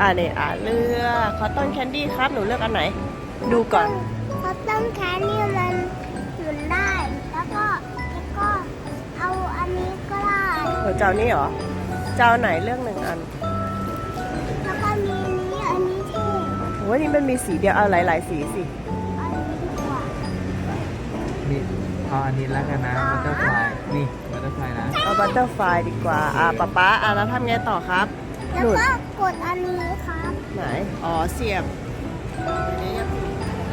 อ่าเนี่ยอ่าเลือกคอตตอนแคนดี้ครับ หนูเลือกอันไหน ดูก่อน เพราะต้มแค่นี่มันหมุนได้ แล้วก็แล้วก็เอาอันนี้ก็ได้ หนูเจ้านี่เหรอ เจ้าไหนเลือกหนึ่งอันแล้วก็มีนี้อันนี้ที่โอ้ยนี่มันมีสีเดียว เอาหลาย ๆ สีสิ อันนี้ดีกว่านี่เอาอันนี้แล้วกันนะบัตเตอร์ฟลายนี่บัตเตอร์ฟลายนะ เอาบัตเตอร์ไฟดีกว่า อ่าป๊าป๊าอ่าแล้วทำไงต่อครับ แล้วหนุนก็กดอันนี้ครับ ไหน อ๋อ เสียบอันนี้ยัง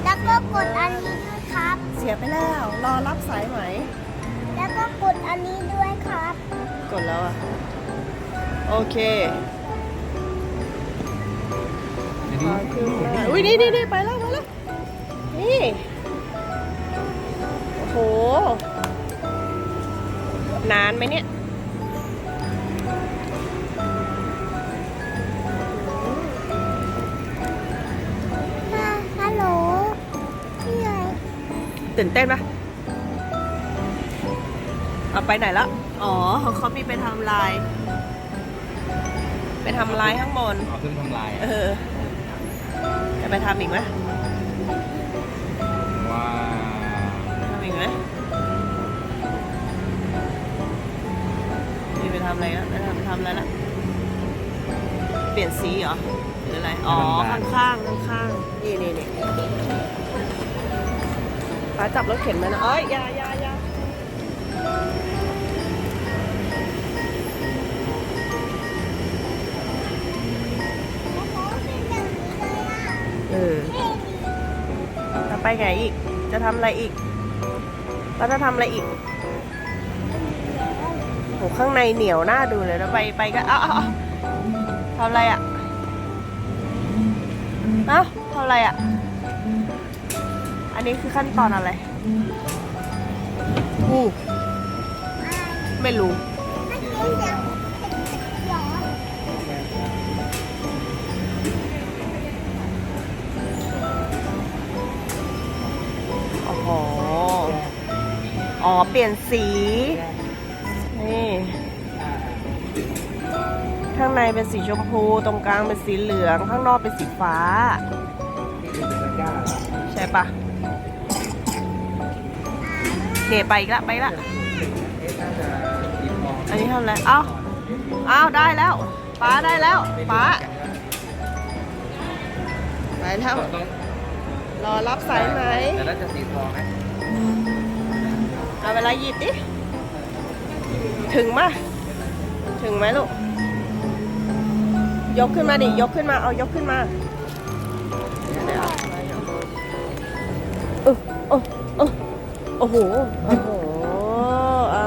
แล้วก็กดอันนี้ด้วยครับ เสียบไปแล้ว รอรับสายไหม แล้วก็กดอันนี้ด้วยครับ กดแล้วอะ โอเคเดี๋ยวดูอ่าขึ้นมาอุ้ยนี่นี่นี่ไปแล้วไปแล้ว นี่ โอ้โห นานไหมเนี่ย ตื่นเต้นปะเอาไปไหนแล้วอ๋อเขามีไปทำลาย ไปทำลายข้างบน เอาขึ้นทำลายเออจะไปทำอีกไหมว้าวทำอีกไหมนี่ไปทำอะไรแล้วไปทำไปทำอะไรละเปลี่ยนสีเหรอหรืออะไร อ๋อ ข้างข้างข้างข้างๆนี่นี่นี่ ป้าจับรถเข็นมานะเอ้ยอยายาอยาแล้วเขาอย่าเออจะไปไหนอีก จะทำอะไรอีกเราจะทำอะไรอีกโหข้างในเหนียวหน้าดูเลยแล้วไปไปก็เอ้าเอ้าเอ้าทำอะไรอะเอ้าทำอะไรอะ นนี้คือขั้นตอนอะไรอู้อะไรไม่รู้มันเป็นอย่างหรอโอ้โห อ๋อ เปลี่ยนสี นี่ ข้างในเป็นสีชมพู ตรงกลางเป็นสีเหลือง ข้างนอกเป็นสีฟ้า ใช่ปะ เนี่ยไปอีกละไปอีกละ อันนี้ทำอะไรเอ้าเอ้าได้แล้วป้าได้แล้วป้าไปแล้วรอรับสายไหมแต่แล้วจะสีทองไหมเอาเวลาหยิบดิ ถึงมะถึงไหมลูก ยกขึ้นมาดิ ยกขึ้นมา เอายกขึ้นมาเดี๋ยวเออโอ้โอ้โอ้โห โอ้โหเอา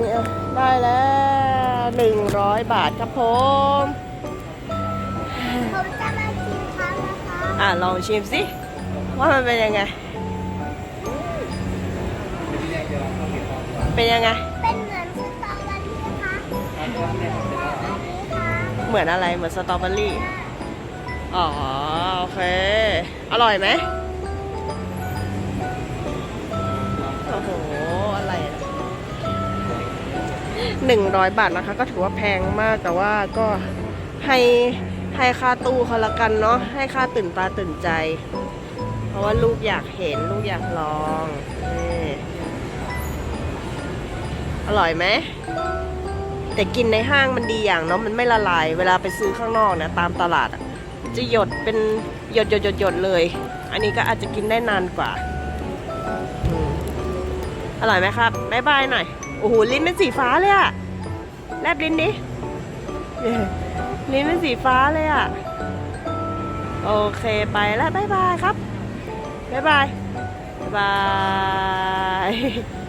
นี่อะได้แล้วหนึ่งร้อยบาทครับผมผมจะมาชิมครับนะคะอะ ลองชิมสิ ว่ามันเป็นยังไง เป็นยังไง เป็นเหมือนสตรอเบอรี่ค่ะอันนี้ค่ะเหมือนอะไร เหมือนสตรอเบอรี่ อ๋อ โอเค อร่อยไหม 100 บาทนะคะ ก็ถือว่าแพงมากแต่ว่าก็ให้ให้ค่าตู้เขาละกันเนาะให้ค่าตื่นตาตื่นใจ เพราะว่าลูกอยากเห็นลูกอยากลองอร่อยไหมแต่กินในห้างมันดีอย่างเนาะมันไม่ละลาย เวลาไปซื้อข้างนอกเนี่ยตามตลาดจะหยดเป็นหยดหยดหยดหยดเลย อันนี้ก็อาจจะกินได้นานกว่าอร่อยไหมครับบ๊ายบายหน่อย อ้โหลิ้นเป็นสีฟ้าเลยอะแลบลิ้นดิลิ้นเป็นสีฟ้าเลยอะโอเคไปแล้วบายบายครับบายบายบายบาย